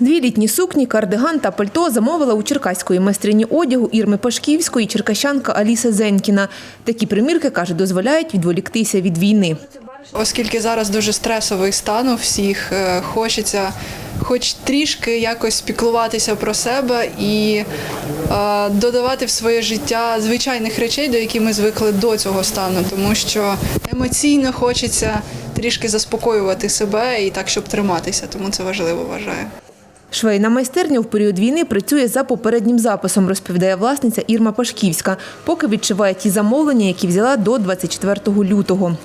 Дві літні сукні, кардиган та пальто замовила у черкаської майстрині одягу Ірми Пашківської черкащанка Аліса Зенькіна. Такі примірки, каже, дозволяють відволіктися від війни. Оскільки зараз дуже стресовий стан у всіх, е, хочеться хоч трішки якось піклуватися про себе і е, додавати в своє життя звичайних речей, до яких ми звикли до цього стану, тому що емоційно хочеться трішки заспокоювати себе і так, щоб триматися, тому це важливо вважаю. Швейна майстерня в період війни працює за попереднім записом, розповідає власниця Ірма Пашківська, поки відчуває ті замовлення, які взяла до 24 лютого.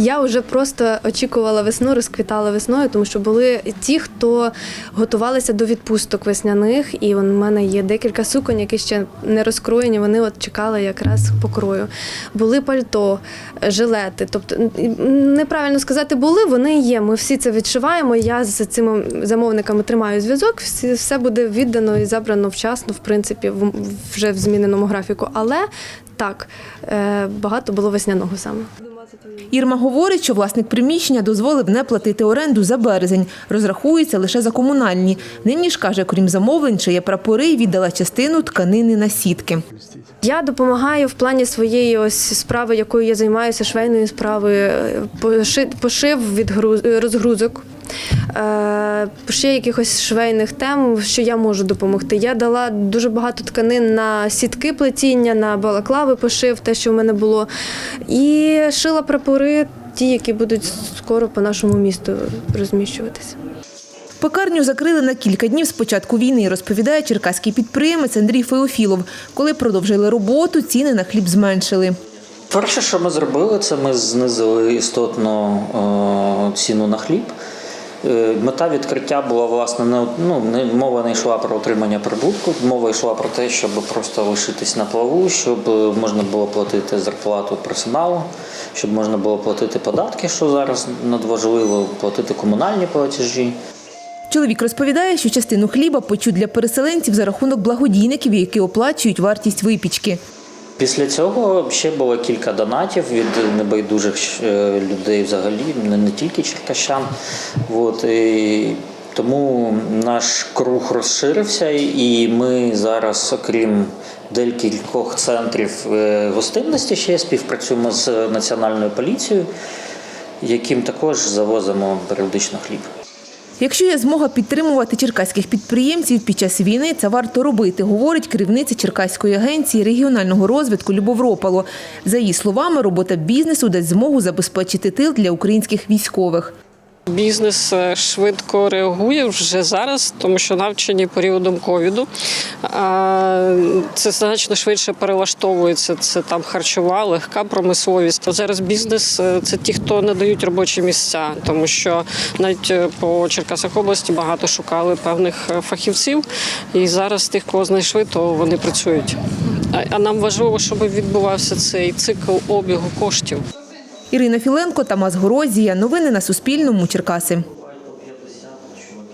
Я вже просто очікувала весну, розквітала весною, тому що були ті, хто готувалися до відпусток весняних, і у мене є декілька суконь, які ще не розкроєні. Вони от чекали якраз покрою. Були пальто, жилети. Тобто неправильно сказати, були вони є. Ми всі це відшиваємо. Я з цими замовниками тримаю зв'язок. Все буде віддано і забрано вчасно, в принципі, вже в зміненому графіку. Але так е, багато було весняного саме. Ірма говорить, що власник приміщення дозволив не платити оренду за березень, розрахується лише за комунальні. Нині ж каже, крім замовлень, чи є прапори, віддала частину тканини на сітки. Я допомагаю в плані своєї ось справи, якою я займаюся, швейної справи, е, пошив відгруз- розгрузок. Е, Ще якихось швейних тем, що я можу допомогти. Я дала дуже багато тканин на сітки плетіння, на балаклави пошив, те, що в мене було. І шила прапори, ті, які будуть скоро по нашому місту розміщуватися. Пекарню закрили на кілька днів з початку війни, розповідає черкаський підприємець Андрій Феофілов. Коли продовжили роботу, ціни на хліб зменшили. Перше, що ми зробили, це ми знизили істотно е, ціну на хліб. Е, Мета відкриття була власне не ну не мова не йшла про отримання прибутку. Мова йшла про те, щоб просто лишитись на плаву, щоб е, можна було платити зарплату персоналу, щоб можна було платити податки, що зараз надважливо, платити комунальні платежі. Чоловік розповідає, що частину хліба почуть для переселенців за рахунок благодійників, які оплачують вартість випічки. Після цього ще було кілька донатів від небайдужих е, людей взагалі, не, тільки черкащан. От, і тому наш круг розширився, і ми зараз, окрім декількох центрів е, гостинності, ще співпрацюємо з національною поліцією, яким також завозимо періодично хліб. Якщо є змога підтримувати черкаських підприємців під час війни, це варто робити, говорить керівниця Черкаської агенції регіонального розвитку Любов Ропало. За її словами, робота бізнесу дасть змогу забезпечити тил для українських військових. Бізнес е, швидко реагує вже зараз, тому що навчені періодом ковіду. Це значно швидше перелаштовується. Це там харчова, легка промисловість. Зараз бізнес е, це ті, хто надають робочі місця, тому що навіть е, по Черкасах області багато шукали певних фахівців, і зараз тих, кого знайшли, то вони працюють. А нам важливо, щоб відбувався цей цикл обігу коштів. Ірина Філенко, Тамас Горозія. Новини на Суспільному. Черкаси.